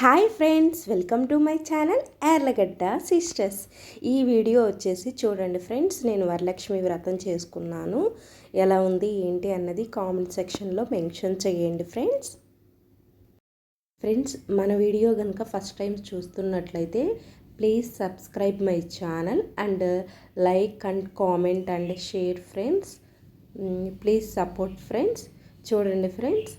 Hi friends welcome to my channel Erlagadda sisters. ఈ video వచ్చేసి చూడండి ఫ్రెండ్స్ నేను వరలక్ష్మి వ్రతం చేసుకున్నాను. ఎలా ఉంది ఏంటి అన్నది కామెంట్ సెక్షన్లో మెన్షన్ చేయండి ఫ్రెండ్స్. ఫ్రెండ్స్ మన వీడియో కనుక ఫస్ట్ టైం చూస్తున్నట్లయితే please subscribe my channel and like and comment and share friends. Please support friends. చూడండి ఫ్రెండ్స్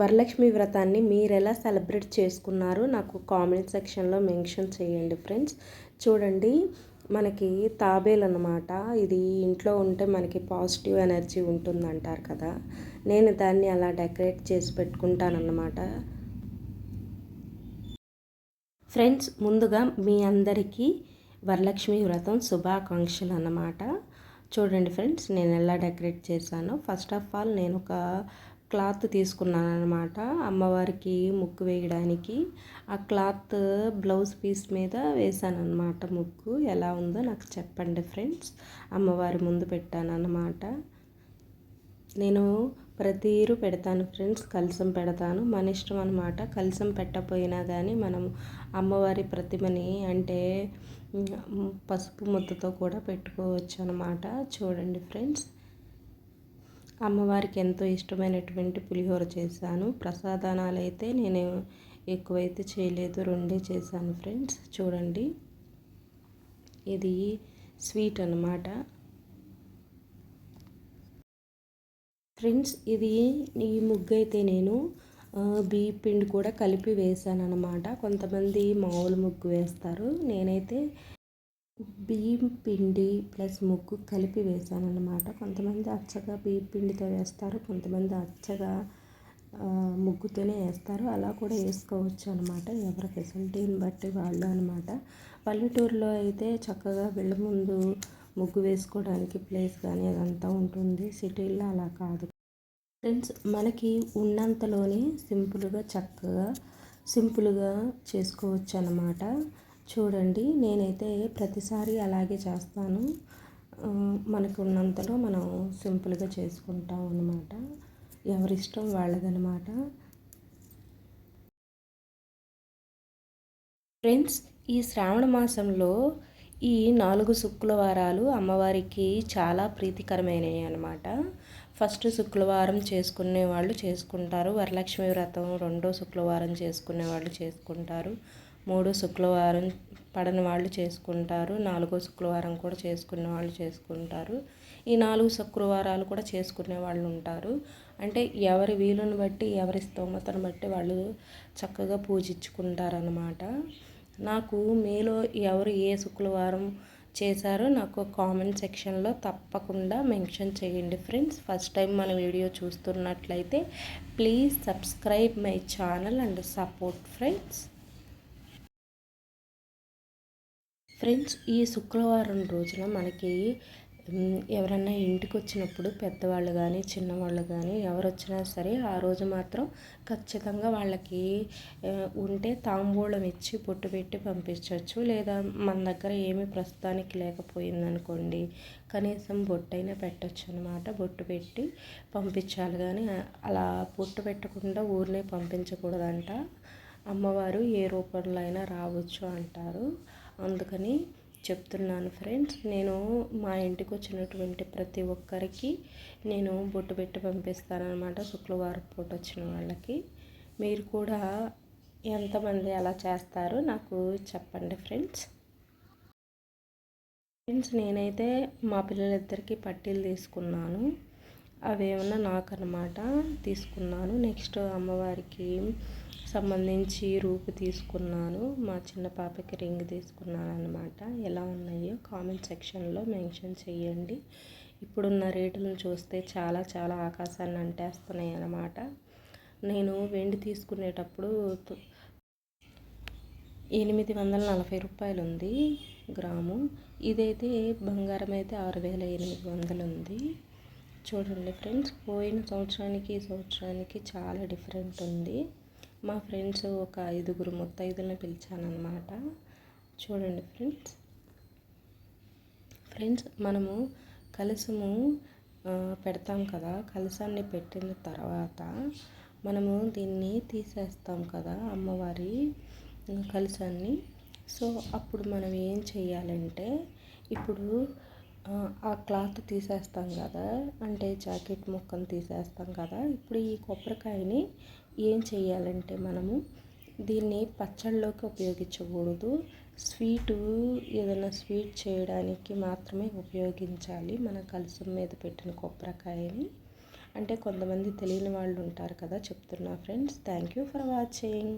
వరలక్ష్మి వ్రతాన్ని మీరు ఎలా సెలబ్రేట్ చేసుకున్నారు నాకు కామెంట్ సెక్షన్లో మెన్షన్ చేయండి ఫ్రెండ్స్. చూడండి మనకి తాబేలు అనమాట ఇది ఇంట్లో ఉంటే మనకి పాజిటివ్ ఎనర్జీ ఉంటుంది అంటారు కదా. నేను దాన్ని అలా డెకరేట్ చేసి పెట్టుకుంటానన్నమాట. ఫ్రెండ్స్ ముందుగా మీ అందరికీ వరలక్ష్మి వ్రతం శుభాకాంక్షలు అన్నమాట చూడండి ఫ్రెండ్స్ నేను ఎలా డెకరేట్ చేశాను. ఫస్ట్ ఆఫ్ ఆల్ నేను ఒక క్లాత్ తీసుకున్నాను అనమాట అమ్మవారికి ముగ్గు వేయడానికి. ఆ క్లాత్ బ్లౌజ్ పీస్ మీద వేసాను అనమాట ముగ్గు. ఎలా ఉందో నాకు చెప్పండి ఫ్రెండ్స్. అమ్మవారి ముందు పెట్టాను అనమాట నేను ప్రతిరు పెడతాను ఫ్రెండ్స్ కలసం పెడతాను. మన ఇష్టం అనమాట కలసం పెట్టపోయినా కానీ మనం అమ్మవారి ప్రతిమని అంటే పసుపు ముద్దతో కూడా పెట్టుకోవచ్చు అనమాట చూడండి ఫ్రెండ్స్. అమ్మవారికి ఎంతో ఇష్టమైనటువంటి పులిహోర చేశాను. ప్రసాదానాలు అయితే నేను ఎక్కువైతే చేయలేదు రెండే చేశాను ఫ్రెండ్స్. చూడండి. ఇది స్వీట్ అనమాట ఫ్రెండ్స్ ఇది ఈ ముగ్గు అయితే నేను బియ్య పిండి కూడా కలిపి వేసాను అనమాట కొంతమంది మామూలు ముగ్గు వేస్తారు. నేనైతే బియ్యం పిండి ప్లస్ ముగ్గు కలిపి వేసాను అనమాట కొంతమంది అచ్చగా బియ్యం పిండితో వేస్తారు కొంతమంది అచ్చగా ముగ్గుతోనే వేస్తారు. అలా కూడా వేసుకోవచ్చు అనమాట ఎవరి ఫెసిలిటీని బట్టి వాళ్ళు అనమాట పల్లెటూరులో అయితే చక్కగా వెళ్ళ ముందు ముగ్గు వేసుకోవడానికి ప్లేస్ కానీ అదంతా ఉంటుంది. సిటీల్లో అలా కాదు. ఫ్రెండ్స్ మనకి ఉన్నంతలోనే సింపుల్గా చక్కగా సింపుల్గా చేసుకోవచ్చు అనమాట చూడండి నేనైతే ప్రతిసారి అలాగే చేస్తాను. మనకు ఉన్నంతలో మనం సింపుల్గా చేసుకుంటాం అన్నమాట. ఎవరిష్టం వాళ్ళదనమాట ఫ్రెండ్స్ ఈ శ్రావణ మాసంలో ఈ నాలుగు శుక్రవారాలు అమ్మవారికి చాలా ప్రీతికరమైనవి అనమాట ఫస్ట్ శుక్రవారం చేసుకునే వాళ్ళు చేసుకుంటారు. వరలక్ష్మి వ్రతం రెండో శుక్రవారం చేసుకునే వాళ్ళు చేసుకుంటారు. మూడో శుక్రవారం పడని వాళ్ళు చేసుకుంటారు నాలుగో శుక్రవారం కూడా చేసుకునే వాళ్ళు చేసుకుంటారు. ఈ నాలుగు శుక్రవారాలు కూడా చేసుకునే వాళ్ళు ఉంటారు. అంటే ఎవరి వీలుని బట్టి ఎవరి స్తోమతను బట్టి వాళ్ళు చక్కగా పూజించుకుంటారనమాట నాకు మీలో ఎవరు ఏ శుక్రవారం చేశారో నాకు కామెంట్ సెక్షన్లో తప్పకుండా మెన్షన్ చేయండి ఫ్రెండ్స్. ఫస్ట్ టైం మన వీడియో చూస్తున్నట్లయితే please subscribe my channel and support friends. Friends ఈ శుక్రవారం రోజున మనకి ఎవరన్నా ఇంటికి వచ్చినప్పుడు పెద్దవాళ్ళు కానీ చిన్నవాళ్ళు కానీ ఎవరు వచ్చినా సరే ఆ రోజు మాత్రం ఖచ్చితంగా వాళ్ళకి ఉంటే తాంబూలం ఇచ్చి పొట్టు పెట్టి పంపించవచ్చు లేదా మన దగ్గర ఏమీ ప్రస్తుతానికి లేకపోయిందనుకోండి కనీసం బొట్టైనా పెట్టచ్చు అనమాట బొట్టు పెట్టి పంపించాలి కానీ అలా పొట్టు పెట్టకుండా ఊరినే పంపించకూడదంట. అమ్మవారు ఏ రూపంలో అయినా రావచ్చు అంటారు. అందుకని చెప్తున్నాను ఫ్రెండ్స్ నేను మా ఇంటికి వచ్చినటువంటి ప్రతి ఒక్కరికి నేను బొట్టు పెట్టి పంపిస్తానమాట శుక్రవారం పూట వచ్చిన వాళ్ళకి. మీరు కూడా ఎంతమంది అలా చేస్తారు నాకు చెప్పండి ఫ్రెండ్స్. ఫ్రెండ్స్ నేనైతే మా పిల్లలిద్దరికీ పట్టీలు తీసుకున్నాను. అవేమన్నా నాకు అనమాట తీసుకున్నాను. నెక్స్ట్ అమ్మవారికి సంబంధించి రూపు తీసుకున్నాను. మా చిన్న పాపకి రింగ్ తీసుకున్నాను అనమాట ఎలా ఉన్నాయో కామెంట్ సెక్షన్లో మెన్షన్ చేయండి. ఇప్పుడున్న రేటులను చూస్తే చాలా చాలా ఆకాశాన్ని అంటేస్తున్నాయి అన్నమాట నేను వెండి తీసుకునేటప్పుడు ఎనిమిది వందల నలభై రూపాయలు ఉంది గ్రాము. ఇదైతే బంగారం అయితే ఆరు వేల ఎనిమిది వందలు ఉంది చూడండి ఫ్రెండ్స్ పోయిన సంవత్సరానికి ఈ సంవత్సరానికి చాలా డిఫరెంట్ ఉంది. మా ఫ్రెండ్స్ ఒక ఐదుగురు ముత్తైదులను పిలిచానమాట చూడండి ఫ్రెండ్స్. ఫ్రెండ్స్ మనము కలసము పెడతాం కదా. కలసాన్ని పెట్టిన తర్వాత మనము దీన్ని తీసేస్తాం కదా అమ్మవారి కలసాన్ని. సో అప్పుడు మనం ఏం చేయాలంటే ఇప్పుడు ఆ క్లాత్ తీసేస్తాం కదా అంటే జాకెట్ ముక్కను తీసేస్తాం కదా ఇప్పుడు ఈ కొబ్బరికాయని ఏం చేయాలంటే మనము దీన్ని పచ్చళ్ళలోకి ఉపయోగించకూడదు. స్వీటు ఏదైనా స్వీట్ చేయడానికి మాత్రమే ఉపయోగించాలి మన కలసం మీద పెట్టిన కొబ్బరికాయని. అంటే కొంతమంది తెలియని వాళ్ళు ఉంటారు కదా చెప్తున్నా friends. Thank you for watching.